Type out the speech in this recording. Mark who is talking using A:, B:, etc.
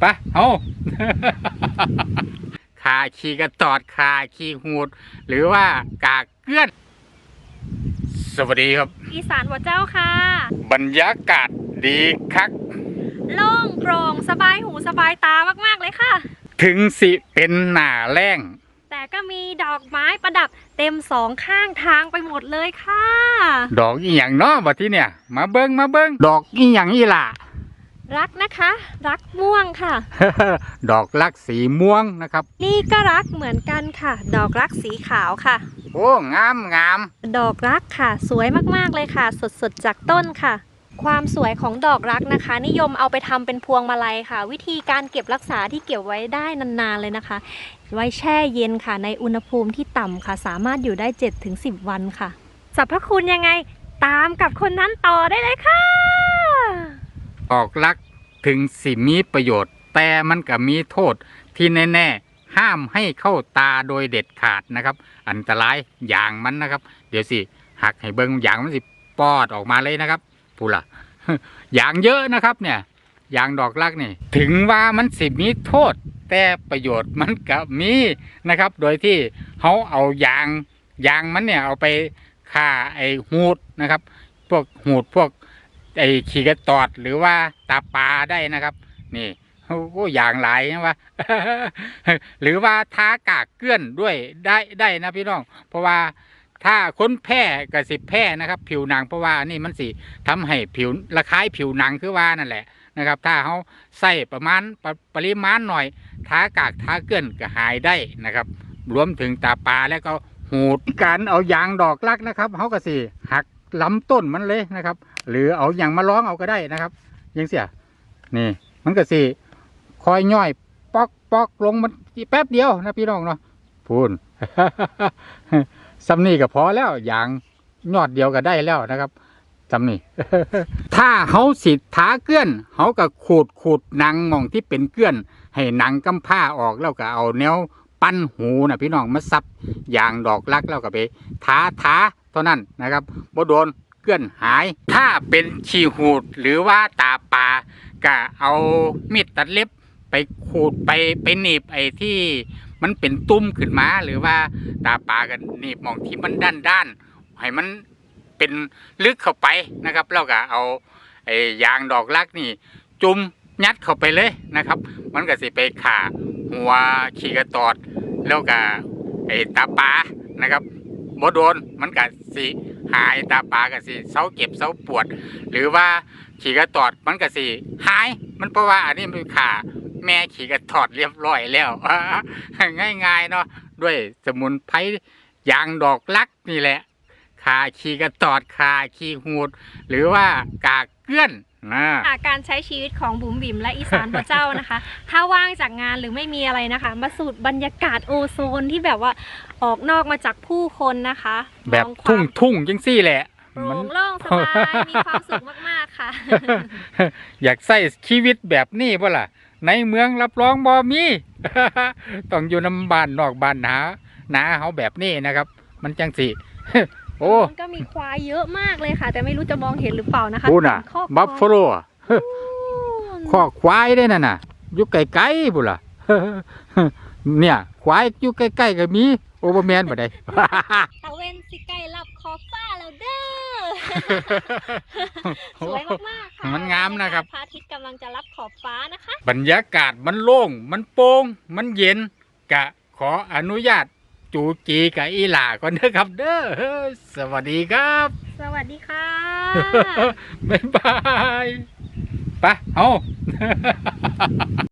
A: ไปะเอาขาขี่กระตอดขาขี่หูด หรือว่ากากเกลื่อน สวัสดีครับ
B: อีสานหัวเจ้าค่ะ
A: บรรยากาศดีคัก
B: โล่งโปร่งสบายหูสบายตามาก ๆ เลยค่ะ
A: ถึงสิเป็นหน้าแรง
B: แต่ก็มีดอกไม้ประดับเต็มสองข้างทางไปหมดเลยค่ะ
A: ดอกอีหยังเนาะบัดที่เนี่ย มาเบิงมาเบิงดอกอีหยังอีล่ะ
B: รักนะคะ รักม่วงค่ะ
A: ดอกลักสีม่วงนะครับ
B: นี่ก็รักเหมือนกันค่ะ ดอกรักสีขาวค่ะ
A: โอ้งามงาม
B: ดอกรักค่ะ สวยมากๆเลยค่ะ สดๆจากต้นค่ะ ความสวยของดอกรักนะคะ นิยมเอาไปทำเป็นพวงมาลัยค่ะ วิธีการเก็บรักษาที่เก็บไว้ได้นานๆเลยนะคะ ไว้แช่เย็นค่ะ ในอุณหภูมิที่ต่ำค่ะ สามารถอยู่ได้ 7-10 วันค่ะสรรพคุณยังไง ตามกับคนนั้นต่อได้เลยค่ะ
A: ออกลักถึงสิมีประโยชน์ แต่มันก็มีโทษที่แน่ๆ ห้ามให้เข้าตาโดยเด็ดขาดนะครับ อันตรายอย่างมันนะครับ เดี๋ยวสิหักให้เบิ้งอย่างมันสิปอดออกมาเลยนะครับพูดละอย่างเยอะนะครับเนี่ยอย่างดอกลักนี่ ถึงว่ามันสิมีโทษ แต่ประโยชน์มันก็มีนะครับ โดยที่เขาเอายางยางมันเนี่ยเอาไปฆ่าไอ้หูดนะครับ พวกหูดพวก ไอ้ขี่กระตอดหรือว่าตาปลาได้นะครับ นี่โอ้อย่างหลายนะว่าหรือว่าท้ากากเกลื่อนด้วยได้ได้นะพี่น้อง เพราะว่าถ้าค้นแพ้กับสิแพ้นะครับ ผิวหนังเพราะว่านี่มันสิทำให้ผิวระคายผิวหนังคือว่านั่นแหละนะครับ ถ้าเขาใส่ประมาณปรปริมาณหน่อยท้ากากท้าเกลื่อนก็หายได้นะครับ รวมถึงตาปลาแล้วก็หูดการเอายางดอกลักนะครับเขาก็สิหัก ลำต้นมันเลยนะครับ หรือเอาอย่างมาร้องเอาก็ได้นะครับยังเสียนี่ มันก็สิคอยย่อยปอกปอกลงมันแป๊บเดียวนะพี่น้องเนาะพูนสำนี่ก็พอแล้วอย่างยอดเดียวก็ได้แล้วนะครับสำนี่ถ้าเขาสิท้าเกลื่อนเขาก็ขูดขูดหนังมองที่เป็นเกลื่อน ให้หนังกำผ้าออกแล้วก็เอาแนวปั้นหูนะพี่น้องมาซับอย่างดอกลักแล้วก็ไปท้าท้า ท่านั้นนะครับบ่โดนเกลื่อนหาย ถ้าเป็นชีหูดหรือว่าตาปลาก็เอามีดตัดเล็บไปขูดไปไปหนีบไอ้ที่มันเป็นตุ้มขึ้นมาหรือว่าตาปลากันหนีบมองที่มันด้านด้านๆให้มันเป็นลึกเข้าไปนะครับ แล้วก็เอาไอ้ยางดอกลักนี่จุ่มยัดเข้าไปเลยนะครับ มันก็สิไปขาหัวขี่กระตอด แล้วก็ไอ้ตาปลานะครับ บ่โดนมันก็สิหายตาปลาก็สิเซาเก็บเซาปวด หรือว่าขี่กระตอดมันก็สิหาย มันเพราะว่าอันนี้มันเป็นขาแม่ขี่กระตอดเรียบร้อยแล้วง่ายๆเนาะด้วยสมุนไพรยางดอกลักนี่แหละขาขี่กระตอดขาขี่หูด หรือว่ากากเกลื่อน นะ
B: ค่ะการใช้ชีวิตของบุ๋มบิ๋มและอีสานหัวเจ้านะคะ ถ้าว่างจากงานหรือไม่มีอะไรนะคะ มาสูดบรรยากาศโอโซนที่แบบว่าออกนอกมาจากผู้คนนะคะ
A: แบบ
B: มองควา
A: ทุ่ง
B: ม
A: ทุ่งจังซี่แหละ
B: โปร่
A: มัน
B: งโล่งสบายมีความสุขมากๆค่ะ
A: อยากใส่ชีวิตแบบนี้ป่ะล่ะ ในเมืองรับรองบ่มี ต้องอยู่น้ำบ้านนอกบ้านหนาหนาเขาแบบนี้นะครับ มันจังสิ โอ้
B: มันก็มีควายเยอะมากเลยค่ะ แต่ไม่รู้จะมองเห็นหรือเปล่านะคะ
A: พูน่ะ
B: ข้อ
A: บัฟฟาโล
B: ควาย
A: ข้อควายได้นั่นน่ะอยู่ไกลๆบุล่ะเนี่ย ควายอยู่ใกล้ๆก็มีโอเบอร์แมนบ่ได้
B: ตะเวนสิไก่รับขอบฟ้าแล้วเด้อสวยมากๆค่ะ
A: มันงามนะครับ
B: พระอาทิตย์กำลังจะรับขอบฟ้านะคะ
A: บรรยากาศมันโล่ง มันโปร่ง มันเย็นกะขออนุญาต จูจีกับอีหล่าก่อนเด้อครับ เด้อสวัสดีครับ
B: สวัสดีค่ะ
A: บ๊ายบายไปเอา